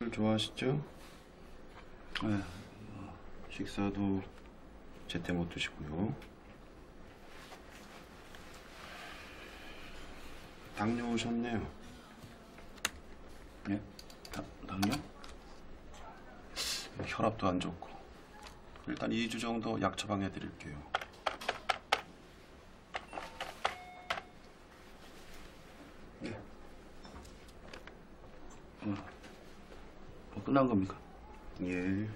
술 좋아하시죠? 네. 어, 식사도 제때 못 드시고요. 당뇨 오셨네요. 네? 당, 당뇨? 혈압도 안 좋고. 일단 2주 정도 약 처방해 드릴게요. 뭐 끝난 겁니까? 예.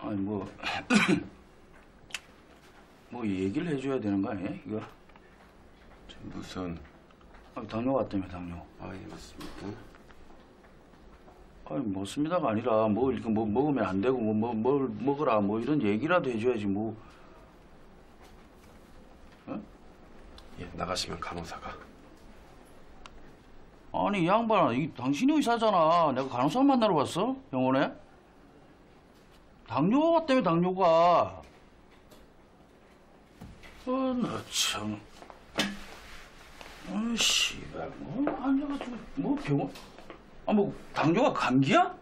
아니 뭐, 뭐 얘기를 해줘야 되는 거 아니에요? 이거 저 무슨 아니, 당뇨 같다며 당뇨. 아 예 맞습니다. 아니 먹습니다가 아니라 뭐 이렇게 뭐 먹으면 안 되고 뭐, 뭐, 뭘 먹으라 뭐 이런 얘기라도 해줘야지 뭐. 예, 나가시면 간호사가. 아니 이 양반아 이 당신이 의사잖아. 내가 간호사 만나러 왔어 병원에? 당뇨 같다며 당뇨가. 아나 참. 아 씨발 뭐 앉아가지고 뭐 병원? 아 뭐 당뇨가 감기야?